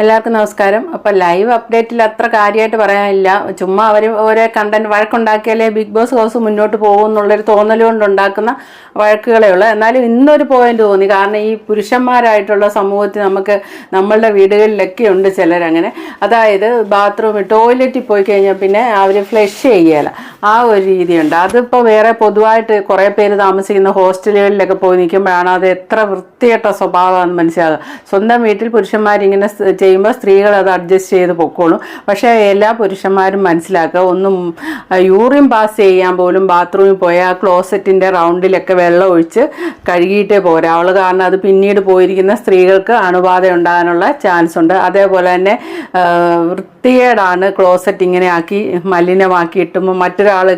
എല്ലാവർക്കും നമസ്കാരം. അപ്പോൾ ലൈവ് അപ്ഡേറ്റിൽ അത്ര കാര്യമായിട്ട് പറയാനില്ല. ചുമ്മാ അവർ ഓരോ കണ്ടന്റ് വഴക്കുണ്ടാക്കിയാലേ ബിഗ് ബോസ് ഹൗസ് മുന്നോട്ട് പോകും എന്നുള്ളൊരു തോന്നൽ കൊണ്ടുണ്ടാക്കുന്ന വഴക്കുകളേ ഉള്ളൂ. എന്നാലും ഇന്നൊരു പോയിന്റ് തോന്നി. കാരണം ഈ പുരുഷന്മാരായിട്ടുള്ള സമൂഹത്തിൽ നമുക്ക് നമ്മളുടെ വീടുകളിലൊക്കെ ഉണ്ട് ചിലരങ്ങനെ അതായത് ബാത്റൂമിൽ ടോയ്ലറ്റിൽ പോയി കഴിഞ്ഞാൽ പിന്നെ അവർ ഫ്ലഷ് ചെയ്യല. ആ ഒരു രീതിയുണ്ട്. അതിപ്പോൾ വേറെ പൊതുവായിട്ട് കുറേ പേര് താമസിക്കുന്ന ഹോസ്റ്റലുകളിലൊക്കെ പോയി നിൽക്കുമ്പോഴാണ് അത് എത്ര വൃത്തികെട്ട സ്വഭാവമാണെന്ന് മനസ്സിലാകുക സ്വന്തം വീട്ടിൽ പുരുഷന്മാരിങ്ങനെ ചെയ്യുമ്പോൾ സ്ത്രീകൾ അത് അഡ്ജസ്റ്റ് ചെയ്ത് പൊക്കോളും. പക്ഷേ എല്ലാ പുരുഷന്മാരും മനസ്സിലാക്കുക ഒന്നും യൂറിൻ പാസ് ചെയ്യാൻ പോലും ബാത്റൂമിൽ പോയാൽ ക്ലോസറ്റിന്റെ റൗണ്ടിലൊക്കെ വെള്ളം ഒഴിച്ച് കഴുകിയിട്ടേ പോരാ. അവൾ കാരണം അത് പിന്നീട് പോയിരിക്കുന്ന സ്ത്രീകൾക്ക് അണുബാധ ഉണ്ടാകാനുള്ള ചാൻസ് ഉണ്ട്. അതേപോലെ തന്നെ വൃത്തികേടാണ് ക്ലോസറ്റ് ഇങ്ങനെ ആക്കി മലിനമാക്കി ഇട്ടുമ്പോൾ മറ്റൊരാൾ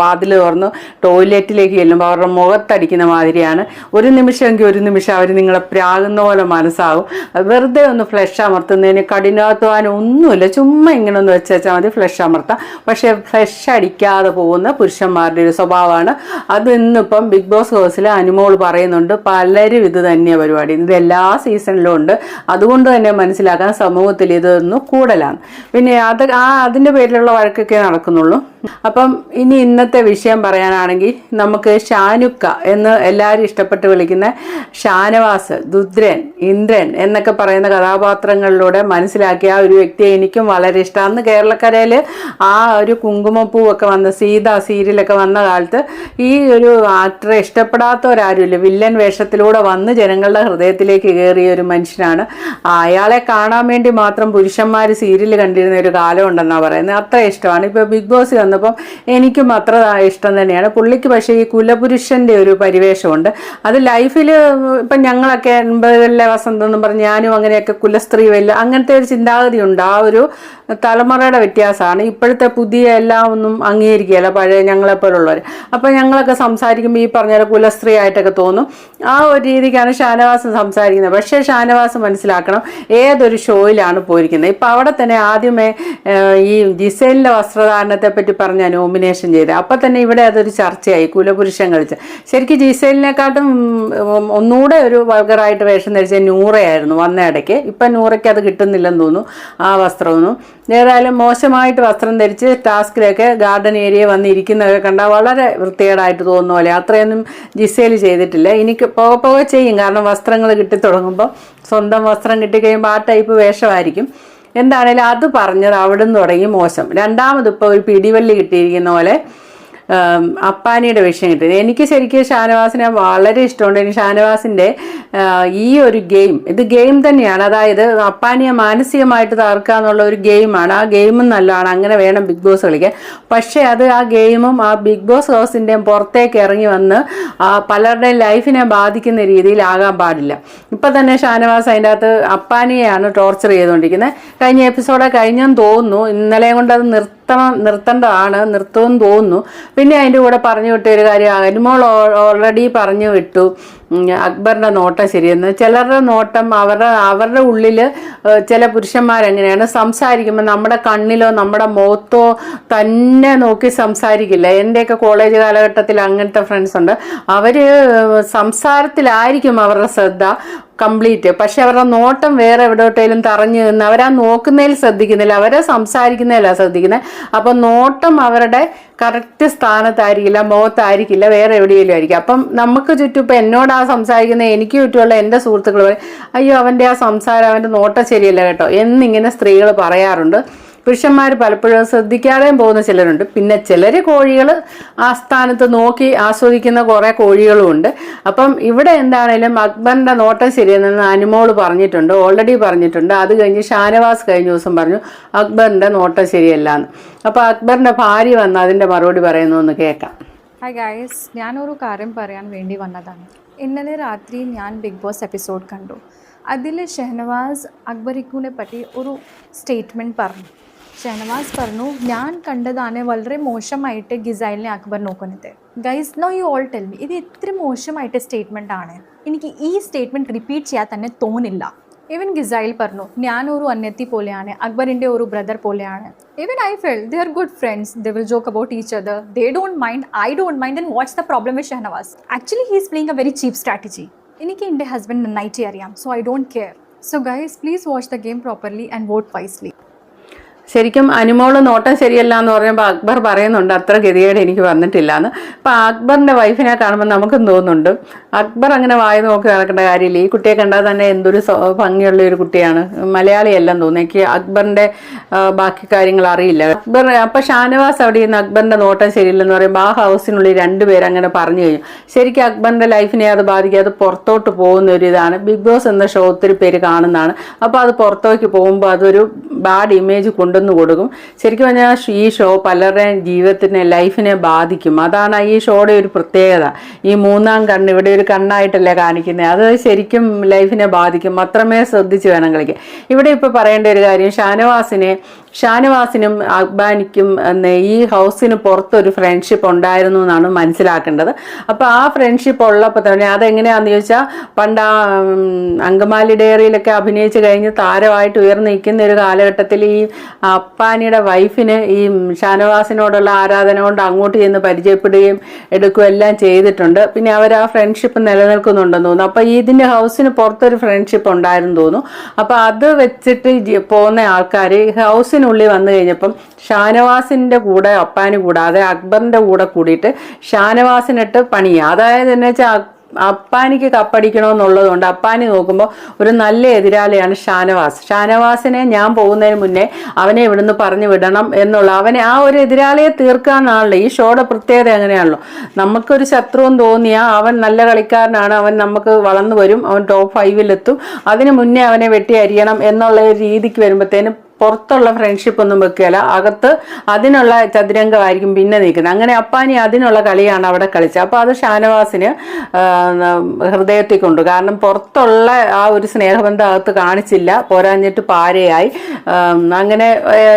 വാതിൽ തുറന്ന് ടോയ്ലറ്റിലേക്ക് ചെല്ലുമ്പോൾ അവരുടെ മുഖത്തടിക്കുന്ന മാതിരിയാണ്. ഒരു നിമിഷമെങ്കിൽ ഒരു നിമിഷം അവർ നിങ്ങളെ പ്രാകുന്ന പോലെ മനസ്സാവും വെറുതെ ഒന്ന് ഫ്ലഷ് അമർത്തുന്നതിന് കഠിനാധ്വാനം ഒന്നുമില്ല. ചുമ്മാ ഇങ്ങനെ ഒന്ന് വെച്ചാൽ മതി ഫ്ലഷ് അമർത്താം. പക്ഷേ ഫ്ലഷ് അടിക്കാതെ പോകുന്ന പുരുഷന്മാരുടെ ഒരു സ്വഭാവമാണ്. അത് ഇന്നിപ്പം ബിഗ് ബോസ് ഹൗസിൽ അനുമോൾ പറയുന്നുണ്ട് പലരും ഇത് തന്നെയാണ് പരിപാടി. ഇത് എല്ലാ സീസണിലും ഉണ്ട്. അതുകൊണ്ട് തന്നെ മനസ്സിലാക്കാൻ സമൂഹത്തിൽ ഇതൊന്ന് കൂടലാണ്. പിന്നെ അത് ആ അതിന്റെ പേരിലുള്ള വഴക്കൊക്കെ നടക്കുന്നുള്ളൂ. അപ്പം ഇനി ഇന്നത്തെ വിഷയം പറയാനാണെങ്കിൽ നമുക്ക് ഷാനുക്ക എന്ന് എല്ലാവരും ഇഷ്ടപ്പെട്ട് വിളിക്കുന്ന ഷാനവാസ് ദുദ്രൻ ഇന്ദ്രൻ എന്നൊക്കെ പറയുന്ന കഥാപാത്രങ്ങളിലൂടെ മനസ്സിലാക്കിയ ആ ഒരു വ്യക്തിയെ എനിക്കും വളരെ ഇഷ്ടമാണ് അന്ന് കേരളക്കരയിൽ ആ ഒരു കുങ്കുമപ്പൂവൊക്കെ വന്ന സീത സീരിയലൊക്കെ വന്ന കാലത്ത് ഈ ഒരു ആക്ടറെ ഇഷ്ടപ്പെടാത്തവരാരുമില്ല വില്ലൻ വേഷത്തിലൂടെ വന്ന് ജനങ്ങളുടെ ഹൃദയത്തിലേക്ക് കയറിയ ഒരു മനുഷ്യനാണ്. അയാളെ കാണാൻ വേണ്ടി മാത്രം പുരുഷന്മാർ സീരിയൽ കണ്ടിരുന്ന ഒരു കാലം ഉണ്ടെന്നാണ് പറയുന്നത്. അത്ര ഇഷ്ടമാണ്. ഇപ്പോൾ ബിഗ് ബോസ് വന്നപ്പം എനിക്കും അത്ര ഇഷ്ടം തന്നെയാണ്. പുള്ളിക്ക് പക്ഷേ ഈ കുലപുരുഷന്റെ ഒരു പരിവേഷമുണ്ട്. അത് ലൈഫിൽ ഇപ്പം ഞങ്ങളൊക്കെ എൺപതുകളിലെ വസന്തം എന്ന് പറഞ്ഞ് ഞാനും അങ്ങനെയൊക്കെ കുലസ്ത്രീ വല്ല അങ്ങനത്തെ ഒരു ചിന്താഗതി ഉണ്ട് ആ ഒരു തലമുറയുടെ വ്യത്യാസമാണ്. ഇപ്പോഴത്തെ പുതിയ എല്ലാം ഒന്നും അംഗീകരിക്കുകയല്ല. പഴയ ഞങ്ങളെപ്പോലുള്ളവർ അപ്പോൾ ഞങ്ങളൊക്കെ സംസാരിക്കുമ്പോൾ ഈ പറഞ്ഞ കുലസ്ത്രീ ആയിട്ടൊക്കെ തോന്നും. ആ ഒരു രീതിക്കാണ് ഷാനവാസ് സംസാരിക്കുന്നത്. പക്ഷേ ഷാനവാസ് മനസ്സിലാക്കണം ഏതൊരു ഷോയിലാണ് പോയിരിക്കുന്നത്. ഇപ്പം അവിടെ തന്നെ ആദ്യമേ ഈ ജിസൈലിന്റെ വസ്ത്രധാരണത്തെ പറ്റി പറഞ്ഞ നോമിനേഷൻ ചെയ്ത്. അപ്പം തന്നെ ഇവിടെ അതൊരു ചർച്ചയായി. കുലപുരുഷൻ കളിച്ച് ശരിക്കും ജിസൈലിനെക്കാട്ടും ഒന്നുകൂടെ ഒരു വൾഗറായിട്ട് വേഷം ധരിച്ച നൂറയായിരുന്നു വന്ന ഇടയ്ക്ക്. ഇപ്പം നൂറയ്ക്ക് അത് കിട്ടുന്നില്ലെന്ന് തോന്നുന്നു ആ വസ്ത്രമൊന്നും. ഏതായാലും മോശമായിട്ട് വസ്ത്രം ധരിച്ച് ടാസ്കിലൊക്കെ ഗാർഡൻ ഏരിയ വന്നിരിക്കുന്നതൊക്കെ കണ്ടാൽ വളരെ വൃത്തികേടായിട്ട് തോന്നുന്ന പോലെ. അത്രയൊന്നും ജിസേൽ ചെയ്തിട്ടില്ല. എനിക്ക് പോകെ പോകെ ചെയ്യും. കാരണം വസ്ത്രങ്ങൾ കിട്ടിത്തുടങ്ങുമ്പോൾ സ്വന്തം വസ്ത്രം കിട്ടിക്കഴിയുമ്പോൾ ആ ടൈപ്പ് വേഷമായിരിക്കും. എന്താണേലും അത് പറഞ്ഞത് അവിടെ നിന്ന് തുടങ്ങി മോശം. രണ്ടാമത് ഇപ്പോൾ ഒരു പിടിവള്ളി കിട്ടിയിരിക്കുന്ന പോലെ അപ്പാനിയുടെ വിഷയം കിട്ടി. എനിക്ക് ശരിക്കും ഷാനവാസിനെ വളരെ ഇഷ്ടമുണ്ട്. എനിക്ക് ഷാനവാസിന്റെ ഈ ഒരു ഗെയിം ഇത് ഗെയിം തന്നെയാണ്. അതായത് അപ്പാനിയെ മാനസികമായിട്ട് തകർക്കുക എന്നുള്ള ഒരു ഗെയിമാണ്. ആ ഗെയിമും നല്ലതാണ്. അങ്ങനെ വേണം ബിഗ് ബോസ് കളിക്കാൻ. പക്ഷേ അത് ആ ഗെയിമും ആ ബിഗ് ബോസ് ഹൗസിന്റെയും പുറത്തേക്ക് ഇറങ്ങി വന്ന് പലരുടെയും ലൈഫിനെ ബാധിക്കുന്ന രീതിയിലാകാൻ പാടില്ല. ഇപ്പം തന്നെ ഷാനവാസ് അതിന്റെ അകത്ത് അപ്പാനിയെയാണ് ടോർച്ചർ ചെയ്തുകൊണ്ടിരിക്കുന്നത്. കഴിഞ്ഞ എപ്പിസോഡ് കഴിഞ്ഞെന്ന് തോന്നുന്നു. ഇന്നലെ കൊണ്ട് അത് നിർത്തണം നിർത്തേണ്ടതാണ് നിർത്തുമെന്ന് തോന്നുന്നു. പിന്നെ അതിന്റെ കൂടെ പറഞ്ഞു വിട്ട ഒരു കാര്യം അനുമോൾ ഓൾറെഡി പറഞ്ഞു വിട്ടു. അക്ബറിന്റെ നോട്ടം ശരിയെന്ന്. ചിലരുടെ നോട്ടം അവരുടെ അവരുടെ ഉള്ളിൽ ചില പുരുഷന്മാരെങ്ങനെയാണ്. സംസാരിക്കുമ്പോൾ നമ്മുടെ കണ്ണിലോ നമ്മുടെ മുഖത്തോ തന്നെ നോക്കി സംസാരിക്കില്ല. എന്റെയൊക്കെ കോളേജ് കാലഘട്ടത്തിൽ അങ്ങനത്തെ ഫ്രണ്ട്സ് ഉണ്ട്. അവർ സംസാരത്തിലായിരിക്കും അവരുടെ ശ്രദ്ധ. കംപ്ലീറ്റ്. പക്ഷെ അവരുടെ നോട്ടം വേറെ എവിടോട്ടേലും തറഞ്ഞു നിന്ന് അവരാ നോക്കുന്നതിൽ ശ്രദ്ധിക്കുന്നില്ല അവരെ സംസാരിക്കുന്നതിലാണ് ശ്രദ്ധിക്കുന്നത് അപ്പം നോട്ടം അവരുടെ കറക്റ്റ് സ്ഥാനത്തായിരിക്കില്ല മുഖത്തായിരിക്കില്ല വേറെ എവിടെയെങ്കിലും ആയിരിക്കും അപ്പം നമുക്ക് ചുറ്റും ഇപ്പം എന്നോടാ സംസാരിക്കുന്ന എനിക്ക് ചുറ്റുമുള്ള എന്റെ സുഹൃത്തുക്കൾ പറയും അയ്യോ അവന്റെ ആ സംസാരം അവന്റെ നോട്ടം ശരിയല്ല കേട്ടോ. എന്നിങ്ങനെ സ്ത്രീകൾ പറയാറുണ്ട്. പുരുഷന്മാർ പലപ്പോഴും ശ്രദ്ധിക്കാതെയും പോകുന്ന ചിലരുണ്ട്. പിന്നെ ചിലർ കോഴികൾ ആ സ്ഥാനത്ത് നോക്കി ആസ്വദിക്കുന്ന കുറേ കോഴികളും ഉണ്ട്. അപ്പം ഇവിടെ എന്താണേലും അക്ബറിന്റെ നോട്ടം ശരിയെന്ന് അനുമോൾ പറഞ്ഞിട്ടുണ്ട് ഓൾറെഡി പറഞ്ഞിട്ടുണ്ട്. അത് കഴിഞ്ഞ് ഷാനവാസ് കഴിഞ്ഞ ദിവസം പറഞ്ഞു അക്ബറിന്റെ നോട്ടം ശരിയല്ല എന്ന് അപ്പോൾ അക്ബറിന്റെ ഭാര്യ വന്ന് അതിന്റെ മറുപടി പറയുന്നു എന്ന് കേൾക്കാം. ഹായ് ഗായ്സ് ഞാനൊരു കാര്യം പറയാൻ വേണ്ടി വന്നതാണ്. ഇന്നലെ രാത്രി ഞാൻ ബിഗ് ബോസ് എപ്പിസോഡ് കണ്ടു. അതിൽ ഷെഹനവാസ് അക്ബറിക്കുനെ പറ്റി ഒരു സ്റ്റേറ്റ്മെന്റ് പറഞ്ഞു. ഷെഹനവാസ് പറഞ്ഞു ഞാൻ കണ്ടതാണ് വളരെ മോശമായിട്ട് ഗിസൈലിനെ അക്ബർ നോക്കുന്നത്. Guys no you all tell me ഇത് ഇത്ര മോശമായിട്ട് സ്റ്റേറ്റ്മെന്റ് ആണ്. എനിക്ക് ഈ സ്റ്റേറ്റ്മെന്റ് റിപ്പീറ്റ് ചെയ്യാൻ തന്നെ തോന്നില്ല. ഇവൻ ഗിസൈൽ പറഞ്ഞു ഞാൻ ഒരു അന്നത്തി പോലെയാണ് അക്ബറിന്റെ ഒരു ബ്രദർ പോലെയാണ്. ഇവൻ I feel they are good friends they will joke about each other they don't mind I don't mind then what's the problem with Shahanavas actually he's playing a very cheap strategy എനിക്ക് എന്റെ husband നന്നായിട്ട് അറിയാം so I don't care so guys please watch the game properly and vote wisely. ശരിക്കും അനുമോൾ നോട്ടം ശരിയല്ല എന്ന് പറയുമ്പോൾ അക്ബർ പറയുന്നുണ്ട് അത്ര ഗതികേട് എനിക്ക് വന്നിട്ടില്ല എന്ന് അപ്പം അക്ബറിന്റെ വൈഫിനെ കാണുമ്പോൾ നമുക്കും തോന്നുന്നുണ്ട്. അക്ബർ അങ്ങനെ വായി നോക്കി നടക്കേണ്ട കാര്യമില്ല. ഈ കുട്ടിയെ കണ്ടാൽ തന്നെ എന്തൊരു ഭംഗിയുള്ള ഒരു കുട്ടിയാണ്. മലയാളിയെല്ലാം തോന്നുന്നു. എനിക്ക് അക്ബറിന്റെ ബാക്കി കാര്യങ്ങൾ അറിയില്ല. അക്ബർ അപ്പം ഷാനവാസ് അവിടെ ഇരുന്ന് അക്ബറിന്റെ നോട്ടം ശരിയില്ലെന്ന് പറയുമ്പോൾ ആ ഹൗസിനുള്ളിൽ രണ്ടുപേരും അങ്ങനെ പറഞ്ഞു കഴിഞ്ഞു. ശരിക്കും അക്ബറിന്റെ ലൈഫിനെ അത് ബാധിക്കാതെ പുറത്തോട്ട് പോകുന്ന ഒരു ഇതാണ്. ബിഗ് ബോസ് എന്ന ഷോ ഒത്തിരി പേര് കാണുന്നതാണ്. അപ്പോൾ അത് പുറത്തേക്ക് പോകുമ്പോൾ അതൊരു ബാഡ് ഇമേജ് കൊണ്ടുവന്ന് കൊടുക്കും. ശരിക്കും പറഞ്ഞാൽ ഈ ഷോ പലരുടെയും ജീവിതത്തിനെ ലൈഫിനെ ബാധിക്കും. അതാണ് ഈ ഷോയുടെ ഒരു പ്രത്യേകത. ഈ മൂന്നാം കണ്ണ് ഇവിടെ ഒരു കണ്ണായിട്ടല്ലേ കാണിക്കുന്നത്. അത് ശരിക്കും ലൈഫിനെ ബാധിക്കും. മാത്രമേ ശ്രദ്ധിച്ച് വേണം കളിക്കാൻ. ഇവിടെ ഇപ്പോൾ പറയേണ്ട ഒരു കാര്യം ഷാനവാസിനെ ഷാനവാസിനും അക്ബാനിക്കും ഈ ഹൗസിന് പുറത്തൊരു ഫ്രണ്ട്ഷിപ്പ് ഉണ്ടായിരുന്നു എന്നാണ് മനസ്സിലാക്കേണ്ടത്. അപ്പോൾ ആ ഫ്രണ്ട്ഷിപ്പ് ഉള്ളപ്പോൾ തന്നെ അതെങ്ങനെയാണെന്ന് ചോദിച്ചാൽ പണ്ട് ആ അങ്കമാലി ഡയറിയിലൊക്കെ അഭിനയിച്ച് കഴിഞ്ഞ് താരമായിട്ട് ഉയർന്നു നിൽക്കുന്ന ഒരു കാലഘട്ടത്തിൽ ഈ അപ്പാനിയുടെ വൈഫിന് ഈ ഷാനവാസിനോടുള്ള ആരാധന കൊണ്ട് അങ്ങോട്ട് ചെന്ന് പരിചയപ്പെടുകയും എടുക്കുകയും എല്ലാം ചെയ്തിട്ടുണ്ട്. പിന്നെ അവർ ആ ഫ്രണ്ട്ഷിപ്പ് നിലനിൽക്കുന്നുണ്ടെന്ന് തോന്നുന്നു. അപ്പോൾ ഇതിന്റെ ഹൗസിന് പുറത്തൊരു ഫ്രണ്ട്ഷിപ്പ് ഉണ്ടായിരുന്നു തോന്നുന്നു. അപ്പോൾ അത് വെച്ചിട്ട് പോകുന്ന ആൾക്കാർ ഹൗസിനുള്ളിൽ വന്നു കഴിഞ്ഞപ്പം ഷാനവാസിന്റെ കൂടെ അപ്പാന് കൂടാതെ അക്ബറിന്റെ കൂടെ കൂടിയിട്ട് ഷാനവാസിനിട്ട് പണിയുക അതായത് എന്ന് വെച്ചാൽ അപ്പാനിക്ക് കപ്പടിക്കണമെന്നുള്ളതുകൊണ്ട് അപ്പാനി നോക്കുമ്പോൾ ഒരു നല്ല എതിരാളിയാണ് ഷാനവാസ്. ഷാനവാസിനെ ഞാൻ പോകുന്നതിന് മുന്നേ അവനെ ഇവിടുന്ന് പറഞ്ഞു വിടണം എന്നുള്ള അവനെ ആ ഒരു എതിരാളിയെ തീർക്കാനാണല്ലോ ഈ ഷോയുടെ പ്രത്യേകത എങ്ങനെയാണല്ലോ. നമുക്കൊരു ശത്രുവും തോന്നിയാൽ അവൻ നല്ല കളിക്കാരനാണ് അവൻ നമുക്ക് വളർന്നു വരും അവൻ ടോപ്പ് ഫൈവിലെത്തും അതിന് മുന്നേ അവനെ വെട്ടി അരിയണം എന്നുള്ള രീതിക്ക് വരുമ്പോഴത്തേനും പുറത്തുള്ള ഫ്രണ്ട്ഷിപ്പ് ഒന്നും വെക്കുകയില്ല. അകത്ത് അതിനുള്ള ചതുരംഗമായിരിക്കും പിന്നെ നിൽക്കുന്നത്. അങ്ങനെ അപ്പാനി അതിനുള്ള കളിയാണ് അവിടെ കളിച്ചത്. അപ്പോൾ അത് ഷാനവാസിന് ഹൃദയത്തിൽ കൊണ്ടു. കാരണം പുറത്തുള്ള ആ ഒരു സ്നേഹബന്ധം അകത്ത് കാണിച്ചില്ല. പോരാഞ്ഞിട്ട് പാരയായി. അങ്ങനെ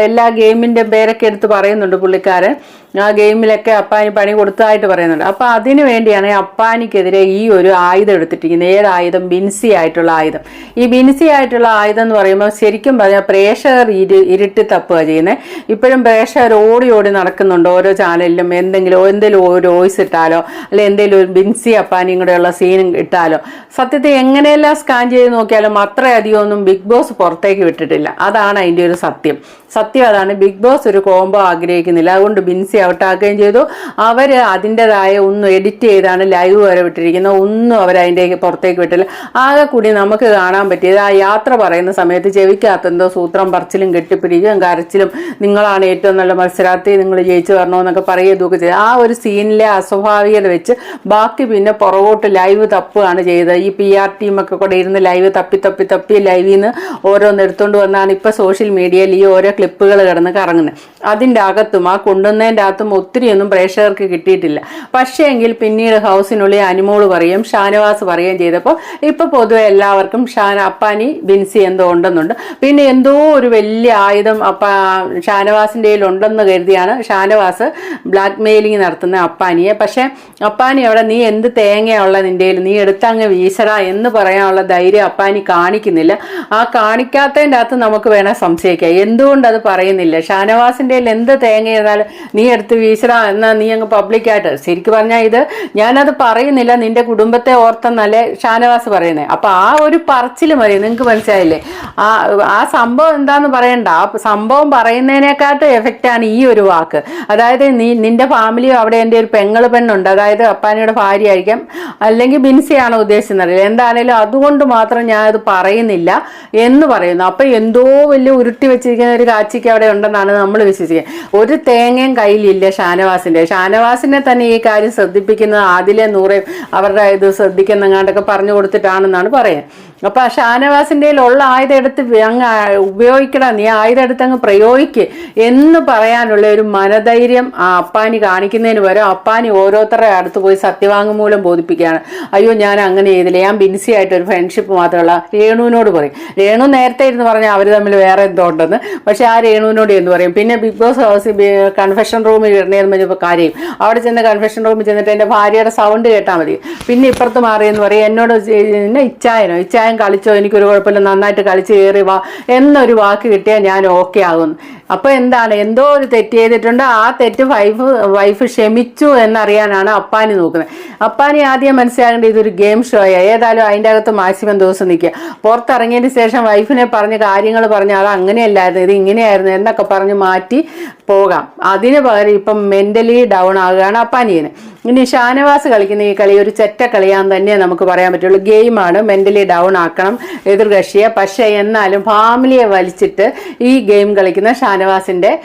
എല്ലാ ഗെയിമിന്റെ പേരൊക്കെ എടുത്ത് പറയുന്നുണ്ട് പുള്ളിക്കാരൻ. ആ ഗെയിമിലൊക്കെ അപ്പാനി പണി കൊടുത്തതായിട്ട് പറയുന്നുണ്ട്. അപ്പോൾ അതിനു വേണ്ടിയാണ് അപ്പാനിക്കെതിരെ ഈ ഒരു ആയുധം എടുത്തിട്ടിരിക്കുന്നത്. ഏത് ആയുധം? ബിൻസി ആയിട്ടുള്ള ആയുധം. ഈ ബിൻസി ആയിട്ടുള്ള ആയുധം എന്ന് പറയുമ്പോൾ ശരിക്കും പറഞ്ഞാൽ പ്രേക്ഷകർ ഇരു ഇരുട്ടി തപ്പുക ചെയ്യുന്നത് ഇപ്പോഴും പ്രേക്ഷകർ ഓടി ഓടി നടക്കുന്നുണ്ട് ഓരോ ചാനലിലും. എന്തെങ്കിലും എന്തെങ്കിലും ഒരു വോയിസ് ഇട്ടാലോ അല്ലെ എന്തെങ്കിലും ഒരു ബിൻസി അപ്പാനിയും കൂടെയുള്ള സീൻ ഇട്ടാലോ. സത്യത്തെ എങ്ങനെയെല്ലാം സ്കാൻ ചെയ്ത് നോക്കിയാലും അത്രയധികം ഒന്നും ബിഗ് ബോസ് പുറത്തേക്ക് വിട്ടിട്ടില്ല. അതാണ് അതിന്റെ ഒരു സത്യം. സത്യം അതാണ്. ബിഗ് ബോസ് ഒരു കോംബോ ആഗ്രഹിക്കുന്നില്ല. അതുകൊണ്ട് ബിൻസി ഔട്ടാക്കുകയും ചെയ്തു. അവർ അതിന്റെതായ ഒന്നും എഡിറ്റ് ചെയ്താണ് ലൈവ് വരെ വിട്ടിരിക്കുന്നത്. ഒന്നും അവർ അതിന്റെ പുറത്തേക്ക് വിട്ടില്ല. ആകെ കൂടി നമുക്ക് കാണാൻ പറ്റിയത് ആ യാത്ര പറയുന്ന സമയത്ത് ചെവിക്കകത്തെന്തോ സൂത്രം പറച്ചിലും കെട്ടിപ്പിടിക്കുകയും കരച്ചിലും നിങ്ങളാണ് ഏറ്റവും നല്ല മത്സരാർത്ഥി നിങ്ങൾ ജയിച്ചു വരണമെന്നൊക്കെ പറയുകയൊക്കെ ചെയ്തു. ആ ഒരു സീനിലെ അസ്വാഭാവികത വെച്ച് ബാക്കി പിന്നെ പുറകോട്ട് ലൈവ് തപ്പുകയാണ് ചെയ്തത്. ഈ പി ആർ ടീമൊക്കെ കൂടെ ഇരുന്ന് ലൈവ് തപ്പി തപ്പി തപ്പി ലൈവിൽ നിന്ന് ഓരോന്ന് എടുത്തുകൊണ്ട് വന്നാണ് ഇപ്പോൾ സോഷ്യൽ മീഡിയയിൽ ഈ ഓരോ ക്ലിപ്പുകൾ കിടന്ന് കറങ്ങുന്നത് അതിന്റെ അകത്തും ആ കൊണ്ടുവന്നതിന്റെ അകത്തും ഒത്തിരിയൊന്നും പ്രേക്ഷകർക്ക് കിട്ടിയിട്ടില്ല. പക്ഷേ എങ്കിൽ പിന്നീട് ഹൗസിനുള്ളിൽ അനുമോൾ പറയും ഷാനവാസ് പറയുകയും ചെയ്തപ്പോൾ ഇപ്പോൾ പൊതുവെ എല്ലാവർക്കും ഷാന അപ്പാനി ബിൻസി എന്തോ ഉണ്ടെന്നുണ്ട്. പിന്നെ എന്തോ ഒരു വലിയ ആയുധം അപ്പ ഷാനവാസിന്റെ ഉണ്ടെന്ന് കരുതിയാണ് ഷാനവാസ് ബ്ലാക്ക് മെയിലിംഗ് നടത്തുന്ന അപ്പാനിയെ. പക്ഷേ അപ്പാനി അവിടെ നീ എന്ത് തേങ്ങയുള്ള നിന്റെ നീ എടുത്തങ്ങ് വീശട എന്ന് പറയാനുള്ള ധൈര്യം അപ്പാനി കാണിക്കുന്നില്ല. ആ കാണിക്കാത്തതിന്റെ അകത്ത് നമുക്ക് വേണേൽ സംശയിക്കാം. എന്തുകൊണ്ട് അത് പറയുന്നില്ല? ഷാനവാസിന്റെ എന്ത് തേങ്ങ ചെയ്താലും നീ എടുത്ത് വീശടാ എന്നാ നീ അങ്ങ് പബ്ലിക്കായിട്ട് ശരിക്കും പറഞ്ഞാൽ ഇത് ഞാനത് പറയുന്നില്ല നിന്റെ കുടുംബത്തെ ഓർത്തെന്നല്ലേ ഷാനവാസ് പറയുന്നത് അപ്പോൾ ആ ഒരു പറച്ചിൽ മതി നിങ്ങൾക്ക് മനസ്സിലായില്ലേ? ആ ആ സംഭവം എന്താന്ന് പറയണ്ട. ആ സംഭവം പറയുന്നതിനെക്കാട്ടും എഫക്റ്റാണ് ഈ ഒരു വാക്ക്. അതായത് നീ നിന്റെ ഫാമിലിയോ അവിടെ എന്റെ ഒരു പെങ്ങൾ പെണ്ണുണ്ട്. അതായത് അപ്പാനിയുടെ ഭാര്യ ആയിരിക്കാം അല്ലെങ്കിൽ ബിൻസിയാണോ ഉദ്ദേശിക്കുന്നത് എന്താണേലും അതുകൊണ്ട് മാത്രം ഞാൻ അത് പറയുന്നില്ല എന്ന് പറയുന്നു. അപ്പൊ എന്തോ വലിയ ഉരുട്ടി വെച്ചിരിക്കുന്ന ഒരു കാച്ചിക്ക് അവിടെ ഉണ്ടെന്നാണ് നമ്മൾ വിശ്വസിക്കുന്നത്. ഒരു തേങ്ങയും കയ്യിലില്ല ഷാനവാസിന്റെ. ഷാനവാസിനെ തന്നെ ഈ കാര്യം ശ്രദ്ധിപ്പിക്കുന്നത് ആദിലെ നൂറേ അവരുടെ ഇത് ശ്രദ്ധിക്കുന്നെങ്ങാണ്ടൊക്കെ പറഞ്ഞു കൊടുത്തിട്ടാണെന്നാണ് പറയുന്നത്. അപ്പൊ ആ ഷാനവാസിന്റെ ഉള്ള ആയുധം എടുത്ത് അങ്ങ് ഉപയോഗിക്കണം നീ ആയുധം എടുത്ത് അങ്ങ് പ്രയോഗിക്ക് എന്ന് പറയാനുള്ള ഒരു മനധൈര്യം ആ അപ്പാനി കാണിക്കുന്നതിന് പകരം അപ്പാനി ഓരോരുത്തരുടെ അടുത്ത് പോയി സത്യവാങ്മൂലം ബോധിപ്പിക്കുകയാണ്. അയ്യോ ഞാൻ അങ്ങനെ ചെയ്തില്ല. ഞാൻ ബിൻസി ആയിട്ട് ഒരു ഫ്രണ്ട്ഷിപ്പ് മാത്രമുള്ള രേണുവിനോട് പറയും. രേണു നേരത്തെ ഇരുന്ന് പറഞ്ഞാൽ അവർ തമ്മിൽ വേറെ എന്തോ ഉണ്ടെന്ന്. പക്ഷെ ആ രേണുവിനോട് എന്ന് പറയും. പിന്നെ ബിഗ് ബോസ് ഹൗസ് കൺഫെഷൻ റൂമിൽ ഇടണേന്ന് പറഞ്ഞപ്പോൾ കാര്യം. അവിടെ ചെന്ന് കൺഫെഷൻ റൂമിൽ ചെന്നിട്ട് എന്റെ ഭാര്യയുടെ സൗണ്ട് കേട്ടാൽ മതി. പിന്നെ ഇപ്പുറത്ത് മാറിയെന്ന് പറയും. എന്നോട് ഇച്ചായനോ? എന്നെ ഇച്ചായൻ കളിച്ചോ എനിക്കൊരു കുഴപ്പമില്ല നന്നായിട്ട് കളിച്ച് കയറി വാ എന്നൊരു വാക്ക് കിട്ടിയാൽ ഞാൻ ഓക്കെ ആകുന്നു അപ്പോൾ എന്താണ്? എന്തോ ഒരു തെറ്റ് ചെയ്തിട്ടുണ്ട്. ആ തെറ്റ് വൈഫ് വൈഫ് ക്ഷമിച്ചു എന്നറിയാനാണ് അപ്പാനി നോക്കുന്നത്. അപ്പാനി ആദ്യം മനസ്സിലാകേണ്ട ഇതൊരു ഗെയിം ഷോയാണ് ഏതായാലും അതിന്റെ അകത്ത് മാക്സിമം ദിവസം നിൽക്കുക. പുറത്തിറങ്ങിയതിന് ശേഷം വൈഫിനെ പറഞ്ഞ കാര്യങ്ങൾ പറഞ്ഞ് അത് അങ്ങനെയല്ലായിരുന്നു ഇത് ഇങ്ങനെയായിരുന്നു എന്നൊക്കെ പറഞ്ഞ് മാറ്റി പോകാം. അതിന് പകരം ഇപ്പം മെന്റലി ഡൗൺ ആകുകയാണ് അപ്പാനിയന്. ഇനി ഷാനവാസ് കളിക്കുന്ന ഈ കളി ഒരു ചെറ്റ കളിയാന്ന് തന്നെ നമുക്ക് പറയാൻ പറ്റുള്ളൂ. ഗെയിമാണ്. മെന്റലി ഡൗൺ ആക്കണം എതിർകക്ഷിയെ. പക്ഷേ എന്നാലും ഫാമിലിയെ വലിച്ചിട്ട് ഈ ഗെയിം കളിക്കുന്ന ഷാനവാസിന്റെ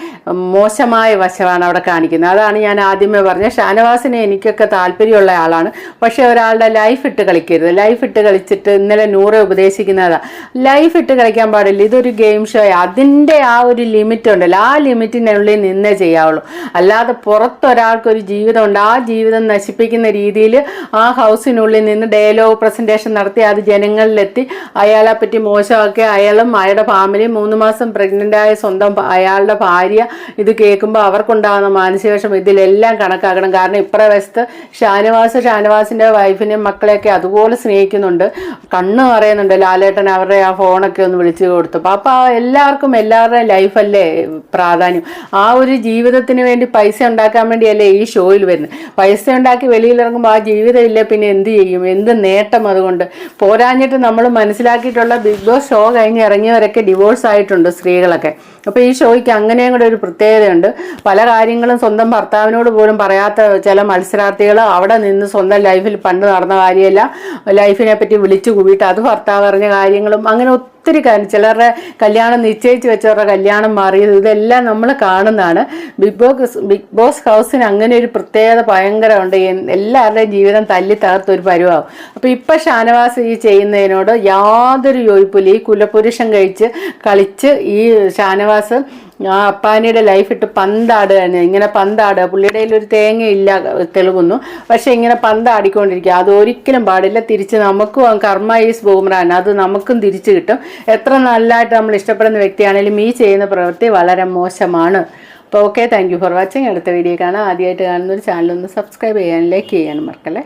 മോശമായ വശമാണ് അവിടെ കാണിക്കുന്നത്. അതാണ് ഞാൻ ആദ്യമേ പറഞ്ഞത്. ഷാനവാസിനെ എനിക്കൊക്കെ താല്പര്യമുള്ള ആളാണ്. പക്ഷേ ഒരാളുടെ ലൈഫ് ഇട്ട് കളിക്കരുത്. ലൈഫ് ഇട്ട് കളിച്ചിട്ട് ഇന്നലെ നൂറ് ഉപദേശിക്കുന്നതാ. ലൈഫ് ഇട്ട് കളിക്കാൻ പാടില്ല. ഇതൊരു ഗെയിം ഷോ അതിന്റെ ആ ഒരു ലിമിറ്റ് ഉണ്ടല്ലോ. ആ ലിമിറ്റിനുള്ളിൽ നിന്നേ ചെയ്യാവുള്ളൂ. അല്ലാതെ പുറത്തൊരാൾക്കൊരു ജീവിതം ഉണ്ട്. ആ ജീവിതം നശിപ്പിക്കുന്ന രീതിയിൽ ആ ഹൗസിനുള്ളിൽ നിന്ന് ഡയലോഗ് പ്രസന്റേഷൻ നടത്തി അത് ജനങ്ങളിലെത്തി. അയാളെ പറ്റി മോശമാക്കി. അയാളും അയാളുടെ ഫാമിലി മൂന്ന് മാസം പ്രഗ്നന്റായ സ്വന്തം അയാളുടെ ഭാര്യ ഇത് കേൾക്കുമ്പോൾ അവർക്കുണ്ടാകുന്ന മാനസികവിഷം ഇതിലെല്ലാം കണക്കാക്കണം. കാരണം ഇപ്പറേ വശത്ത് ഷാനവാസ് ഷാനവാസിന്റെ വൈഫിനെയും മക്കളെയൊക്കെ അതുപോലെ സ്നേഹിക്കുന്നുണ്ട്. കണ്ണ് പറയുന്നുണ്ട് ലാലേട്ടൻ അവരുടെ ആ ഫോണൊക്കെ ഒന്ന് വിളിച്ചു കൊടുത്തപ്പോൾ അപ്പോൾ എല്ലാവർക്കും എല്ലാവരുടെയും ലൈഫല്ലേ പ്രാധാന്യം? ആ ഒരു ജീവിതത്തിന് വേണ്ടി പൈസ ഉണ്ടാക്കാൻ വേണ്ടിയല്ലേ ഈ ഷോയിൽ വരുന്നത്? പൈസ ഉണ്ടാക്കി വെളിയിലിറങ്ങുമ്പോൾ ആ ജീവിതം ഇല്ല പിന്നെ എന്ത് ചെയ്യും? എന്ത് നേട്ടം അതുകൊണ്ട്? പോരാഞ്ഞിട്ട് നമ്മൾ മനസ്സിലാക്കിയിട്ടുള്ള ബിഗ് ബോസ് ഷോ കഴിഞ്ഞ് ഇറങ്ങിയവരൊക്കെ ഡിവോഴ്സ് ആയിട്ടുണ്ട് സ്ത്രീകളൊക്കെ. അപ്പോൾ ഈ ഷോയ്ക്ക് അങ്ങനെയും കൂടെ ഒരു പ്രത്യേകതയുണ്ട്. പല കാര്യങ്ങളും സ്വന്തം ഭർത്താവിനോട് പോലും പറയാത്ത ചില മത്സരാർത്ഥികൾ അവിടെ നിന്ന് സ്വന്തം ലൈഫിൽ പണ്ട് നടന്ന കാര്യമല്ല. ലൈഫിനെ പറ്റി വിളിച്ചു കൂവിയിട്ട് അത് ഭർത്താവ് അറിഞ്ഞ കാര്യങ്ങളും അങ്ങനെ ഒത്തിരി കാര്യം ചിലരുടെ കല്യാണം നിശ്ചയിച്ച് വെച്ചവരുടെ കല്യാണം മാറിയത് ഇതെല്ലാം നമ്മൾ കാണുന്നതാണ്. ബിഗ് ബോസ് ബിഗ് ബോസ് ഹൗസിന് അങ്ങനെ ഒരു പ്രത്യേകത ഭയങ്കരമുണ്ട്. എല്ലാവരുടെയും ജീവിതം തല്ലി തകർത്ത ഒരു പരുവാകും അപ്പോൾ ഇപ്പം ഷാനവാസ് ഈ ചെയ്യുന്നതിനോട് യാതൊരു യോജിപ്പില്ല. ഈ കുലപുരുഷൻ കഴിച്ച് കളിച്ച് ഈ ഷാനവാസ് ആ അപ്പാനിയുടെ ലൈഫ് ഇട്ട് പന്താടുകയാണ്. ഇങ്ങനെ പന്താടുക. പുള്ളിയുടെ ഒരു തേങ്ങയില്ല തെളിവുന്നു. പക്ഷെ ഇങ്ങനെ പന്താടിക്കൊണ്ടിരിക്കുക. അത് ഒരിക്കലും പാടില്ല. തിരിച്ച് നമുക്കും കർമ്മ ഈസ് ബൂമറാൻ. അത് നമുക്കും തിരിച്ചു കിട്ടും. എത്ര നല്ലതായിട്ട് നമ്മൾ ഇഷ്ടപ്പെടുന്ന വ്യക്തിയാണെങ്കിലും ഈ ചെയ്യുന്ന പ്രവൃത്തി വളരെ മോശമാണ്. അപ്പോൾ ഓക്കെ താങ്ക് ഫോർ വാച്ചിങ് അടുത്ത വീഡിയോ കാണാം. ആദ്യമായിട്ട് കാണുന്ന ഒരു ചാനൽ ഒന്ന് സബ്സ്ക്രൈബ് ചെയ്യാൻ ലൈക്ക് ചെയ്യാനും മറക്കല്ലേ?